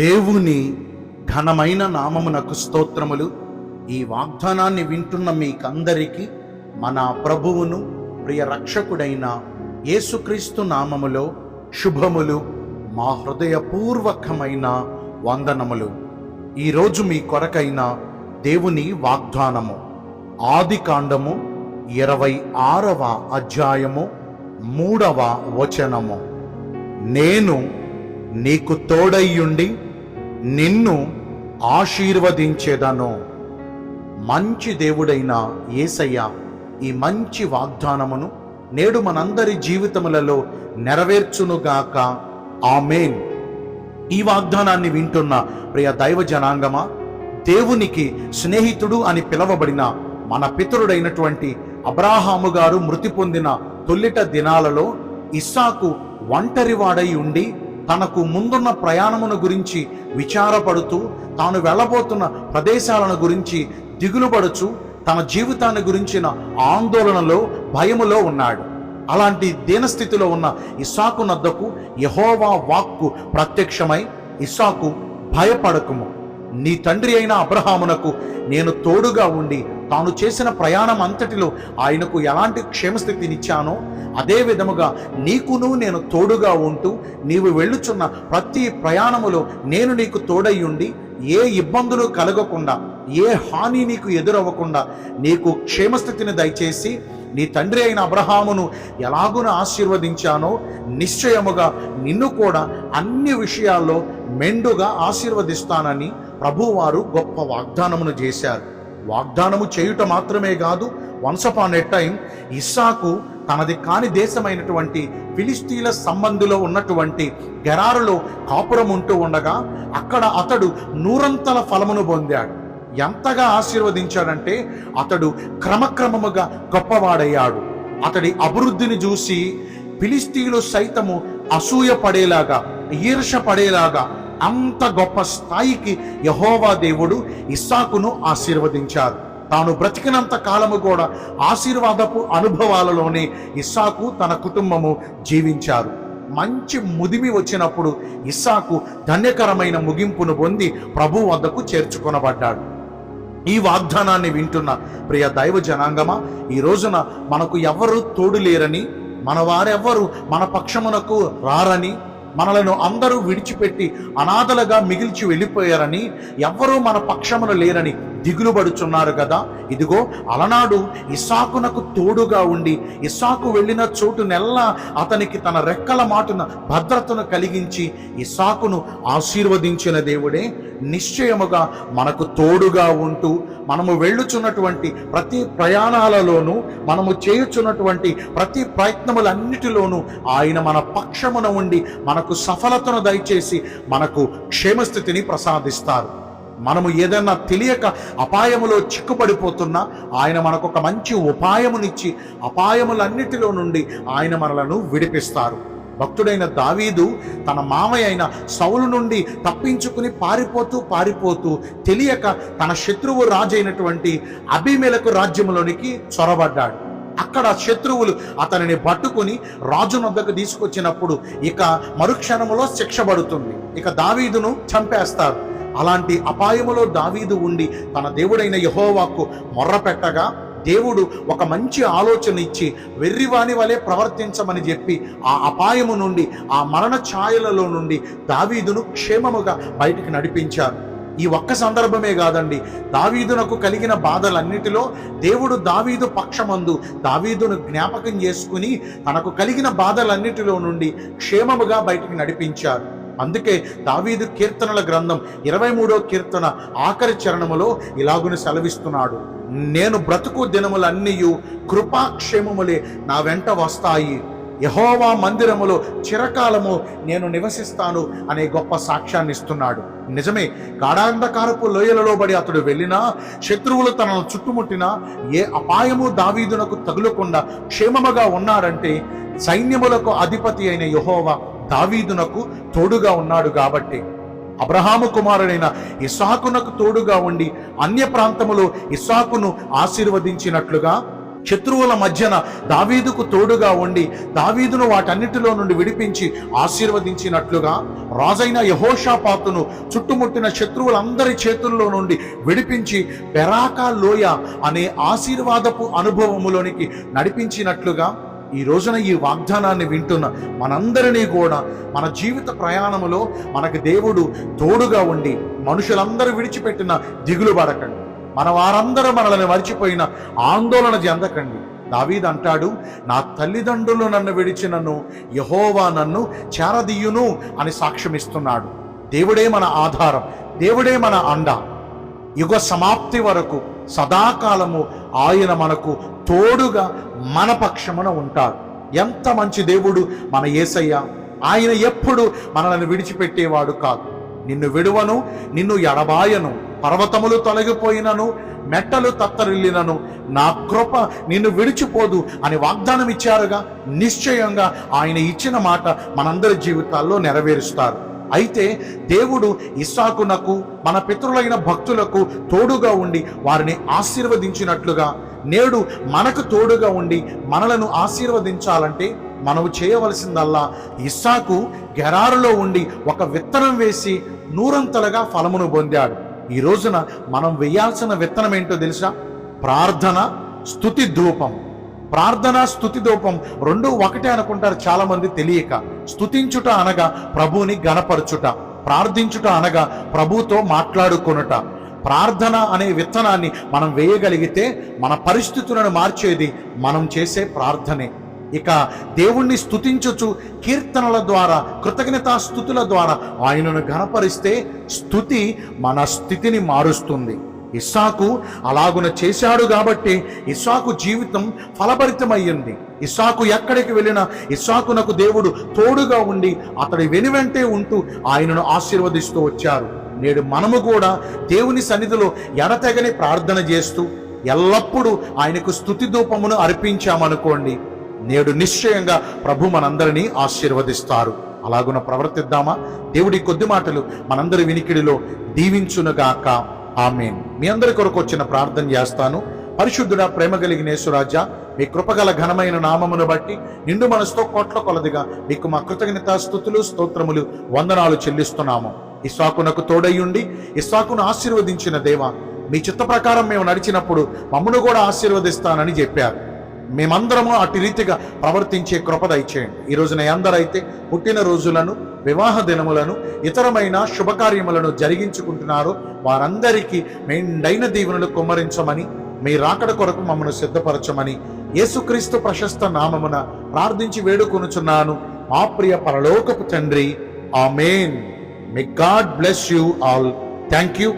దేవుని ఘనమైన నామమునకు స్తోత్రములు. ఈ వాగ్దానాన్ని వింటున్న మీకందరికీ మన ప్రభువును ప్రియ రక్షకుడైన యేసుక్రీస్తు నామములో శుభములు మా హృదయపూర్వకమైన వందనములు. ఈరోజు మీ కొరకైన దేవుని వాగ్దానము ఆది కాండము ఇరవై ఆరవ అధ్యాయము మూడవ వచనము. నేను నీకు తోడయ్యుండి నిన్ను ఆశీర్వదించేదను. మంచి దేవుడైన యేసయ్య ఈ మంచి వాగ్దానమును నేడు మనందరి జీవితములలో నెరవేర్చునుగాక ఆమెన్. ఈ వాగ్దానాన్ని వింటున్న ప్రియ దైవ జనాంగమా దేవునికి స్నేహితుడు అని పిలవబడిన మన పితరుడైనటువంటి అబ్రాహాము గారు మృతి పొందిన తొల్లిట దినాలలో ఇస్సాకు ఒంటరివాడై ఉండి తనకు ముందున్న ప్రయాణమును గురించి విచారపడుతూ తాను వెళ్ళబోతున్న ప్రదేశాలను గురించి దిగులుపడుచు తన జీవితాన్ని గురించిన ఆందోళనలో భయములో ఉన్నాడు. అలాంటి దీనస్థితిలో ఉన్న ఇస్సాకు నద్దకు యహోవా వాక్కు ప్రత్యక్షమై ఇస్సాకు భయపడకుము. నీ తండ్రి అయిన అబ్రహామునకు నేను తోడుగా ఉండి తాను చేసిన ప్రయాణం అంతటిలో ఆయనకు ఎలాంటి క్షేమస్థితినిచ్చానో అదే విధముగా నీకును నేను తోడుగా ఉంటూ నీవు వెళ్ళుచున్న ప్రతి ప్రయాణములో నేను నీకు తోడయ్యుండి ఏ ఇబ్బందులు కలగకుండా ఏ హాని నీకు ఎదురవ్వకుండా నీకు క్షేమస్థితిని దయచేసి నీ తండ్రి అయిన అబ్రహామును ఎలాగున ఆశీర్వదించానో నిశ్చయముగా నిన్ను కూడా అన్ని విషయాల్లో మెండుగా ఆశీర్వదిస్తానని ప్రభువారు గొప్ప వాగ్దానమును చేశారు. వాగ్దానము చేయుట మాత్రమే కాదు వన్స్ అపాన్ ఎ టైం ఇస్సాకు తనది కాని దేశమైనటువంటి ఫిలిస్తీన్ల సంబంధిలో ఉన్నటువంటి గెరారులో కాపురం ఉంటూ ఉండగా అక్కడ అతడు నూరంతల ఫలమును పొందాడు. ఎంతగా ఆశీర్వదించాడంటే అతడు క్రమక్రమముగా గొప్పవాడయ్యాడు. అతడి అభివృద్ధిని చూసి ఫిలిస్తీన్లు సైతము అసూయ పడేలాగా ఈర్ష పడేలాగా అంత గొప్ప స్థాయికి యహోవా దేవుడు ఇస్సాకును ఆశీర్వదించారు. తాను బ్రతికినంత కాలము కూడా ఆశీర్వాదపు అనుభవాలలోనే ఇస్సాకు తన కుటుంబము జీవించారు. మంచి ముదిమి వచ్చినప్పుడు ఇస్సాకు ధన్యకరమైన ముగింపును పొంది ప్రభు వద్దకు చేర్చుకొనబడ్డాడు. ఈ వాగ్దానాన్ని వింటున్న ప్రియ దైవ జనాంగమా ఈ రోజున మనకు ఎవరు తోడు లేరని మన వారెవ్వరు మన పక్షమునకు రారని మనలను అందరూ విడిచిపెట్టి అనాథలుగా మిగిల్చి వెళ్ళిపోయారని ఎవ్వరూ మన పక్షమున లేరని దిగులు పడుచున్నారు కదా. ఇదిగో అలనాడు ఇసాకునకు తోడుగా ఉండి ఇసాకు వెళ్ళిన చోటు నెల్లా అతనికి తన రెక్కల మాటున భద్రతను కలిగించి ఇసాకును ఆశీర్వదించిన దేవుడే నిశ్చయముగా మనకు తోడుగా ఉంటూ మనము వెళ్ళుచున్నటువంటి ప్రతి ప్రయాణాలలోనూ మనము చేయుచున్నటువంటి ప్రతి ప్రయత్నములన్నిటిలోనూ ఆయన మన పక్షమున ఉండి మనకు సఫలతను దయచేసి మనకు క్షేమస్థితిని ప్రసాదిస్తారు. మనము ఏదైనా తెలియక అపాయములో చిక్కుపడిపోతున్నా ఆయన మనకు ఒక మంచి ఉపాయమునిచ్చి అపాయములన్నిటిలో నుండి ఆయన మనలను విడిపిస్తారు. భక్తుడైన దావీదు తన మామయ్య అయిన సౌలు నుండి తప్పించుకుని పారిపోతూ పారిపోతూ తెలియక తన శత్రువు రాజైనటువంటి అభిమేలకు రాజ్యములోనికి చొరబడ్డాడు. అక్కడ శత్రువులు అతనిని పట్టుకుని రాజు నొద్దకు తీసుకొచ్చినప్పుడు ఇక మరుక్షణములో శిక్ష పడుతుంది. ఇక దావీదును చంపేస్తారు. అలాంటి అపాయములో దావీదు ఉండి తన దేవుడైన యహోవాకు మొర్రపెట్టగా దేవుడు ఒక మంచి ఆలోచన ఇచ్చి వెర్రివాని వలె ప్రవర్తించమని చెప్పి ఆ అపాయము నుండి ఆ మరణ ఛాయలలో నుండి దావీదును క్షేమముగా బయటికి నడిపించారు. ఈ ఒక్క సందర్భమే కాదండి దావీదునకు కలిగిన బాధలన్నిటిలో దేవుడు దావీదు పక్షమందు దావీదును జ్ఞాపకం చేసుకుని తనకు కలిగిన బాధలన్నిటిలో నుండి క్షేమముగా బయటికి నడిపించారు. అందుకే దావీదు కీర్తనల గ్రంథం ఇరవై మూడో కీర్తన ఆఖరి చరణములో ఇలాగుని సెలవిస్తున్నాడు. నేను బ్రతుకు దినములన్నీయు కృపాక్షేమములే నా వెంట వస్తాయి. యహోవా మందిరములో చిరకాలము నేను నివసిస్తాను అనే గొప్ప సాక్ష్యాన్ని ఇస్తున్నాడు నిజమే గాఢాంధకారపు లోయలలో బడి అతడు వెళ్ళినా శత్రువులు తనను చుట్టుముట్టినా ఏ అపాయము దావీదునకు తగులకుండా క్షేమముగా ఉన్నారంటే సైన్యములకు అధిపతి అయిన యహోవా దావీదునకు తోడుగా ఉన్నాడు కాబట్టి. అబ్రహాము కుమారుడైన ఇస్సాకునకు తోడుగా ఉండి అన్య ప్రాంతములో ఇస్సాకును ఆశీర్వదించినట్లుగా శత్రువుల మధ్యన దావీదుకు తోడుగా ఉండి దావీదును వాటన్నిటిలో నుండి విడిపించి ఆశీర్వదించినట్లుగా రాజైన యహోషాపాతును చుట్టుముట్టిన శత్రువులందరి చేతుల్లో నుండి విడిపించి పెరాకా లోయ అనే ఆశీర్వాదపు అనుభవములోనికి నడిపించినట్లుగా ఈ రోజున ఈ వాగ్దానాన్ని వింటున్న మనందరినీ కూడా మన జీవిత ప్రయాణంలో మనకు దేవుడు తోడుగా ఉండి మనుషులందరూ విడిచిపెట్టిన దిగులు పడకండి. మన వారందరూ మనల్ని మర్చిపోయిన ఆందోళన చెందకండి. దావీద్ అంటాడు నా తల్లిదండ్రులు నన్ను విడిచి నన్ను యహోవా నన్ను చేరదీయును అని సాక్ష్యమిస్తున్నాడు దేవుడే మన ఆధారం దేవుడే మన అండ. యుగ సమాప్తి వరకు సదాకాలము ఆయన మనకు తోడుగా మన పక్షమున ఉంటాడు. ఎంత మంచి దేవుడు మన యేసయ్య ఆయన ఎప్పుడు మనల్ని విడిచిపెట్టేవాడు కాదు. నిన్ను విడువను నిన్ను ఎడబాయను పర్వతములు తొలగిపోయినను మెట్టలు తత్తరిల్లినను నా కృప నిన్ను విడిచిపోదు అని వాగ్దానం ఇచ్చారుగా నిశ్చయంగా ఆయన ఇచ్చిన మాట మనందరి జీవితాల్లో నెరవేరుస్తారు. అయితే దేవుడు ఇస్సాకునకు మన పితృలైన భక్తులకు తోడుగా ఉండి వారిని ఆశీర్వదించినట్లుగా నేడు మనకు తోడుగా ఉండి మనలను ఆశీర్వదించాలంటే మనము చేయవలసిందల్లా ఇస్సాకు గెరారులో ఉండి ఒక విత్తనం వేసి నూరంతలుగా ఫలమును పొందాడు. ఈ రోజున మనం వేయాల్సిన విత్తనం ఏంటో తెలుసా? ప్రార్థన స్థుతి ధూపం. ప్రార్థన స్థుతి దూపం రెండు ఒకటే అనుకుంటారు చాలా మంది తెలియక. స్థుతించుట అనగా ప్రభువుని గణపరచుట ప్రార్థించుట అనగా ప్రభుతో మాట్లాడుకొనుట. ప్రార్థన అనే విత్తనాన్ని మనం వేయగలిగితే మన పరిస్థితులను మార్చేది మనం చేసే ప్రార్థనే. ఇక దేవుణ్ణి స్థుతించొచ్చు కీర్తనల ద్వారా కృతజ్ఞతా స్థుతుల ద్వారా ఆయనను గణపరిస్తే స్థుతి మన స్థితిని మారుస్తుంది. ఇస్సాకు అలాగున చేశాడు కాబట్టి ఇస్సాకు జీవితం ఫలభరితమయ్యింది. ఇస్సాకు ఎక్కడికి వెళ్ళినా ఇస్సాకునకు దేవుడు తోడుగా ఉండి అతడి వెనువెంటే ఉంటూ ఆయనను ఆశీర్వదిస్తూ వచ్చారు. నేడు మనము కూడా దేవుని సన్నిధిలో ఎడతెగని ప్రార్థన చేస్తూ ఎల్లప్పుడూ ఆయనకు స్థుతి ధూపమును అర్పించామనుకోండి. నేడు నిశ్చయంగా ప్రభు మనందరినీ ఆశీర్వదిస్తారు. అలాగున ప్రవర్తిద్దామా? దేవుడి కొద్ది మాటలు మనందరి వినికిడిలో దీవించునుగాక. ఆమెన్. మీ అందరి కొరకు వచ్చిన ప్రార్థన చేస్తాను. పరిశుద్ధుడ ప్రేమ కలిగిన యేసురాజ మీ కృపగల ఘనమైన నామమును బట్టి నిండు మనసుతో కోట్ల కొలదిగా మీకు మా కృతజ్ఞత స్థుతులు స్తోత్రములు వందనాలు చెల్లిస్తున్నాము. ఇస్సాకునకు తోడయ్యుండి ఇస్సాకును ఆశీర్వదించిన దేవ మీ చిత్త ప్రకారం మేము నడిచినప్పుడు మమ్మను కూడా ఆశీర్వదిస్తానని చెప్పారు. మేమందరము అటు రీతిగా ప్రవర్తించే కృప దయచేయండి ఈ రోజున ఎందరైతే పుట్టిన రోజులను వివాహ దినములను ఇతరమైన శుభకార్యములను జరిగించుకుంటున్నారో. వారందరికీ మెండైన దీవెనలు కుమ్మరించమని మీ రాకడ కొరకు మమ్మను సిద్ధపరచమని యేసుక్రీస్తు ప్రశస్త నామమున ప్రార్థించి వేడుకొనుచున్నాను. మా ప్రియ పరలోకపు తండ్రి amen may God bless you all thank you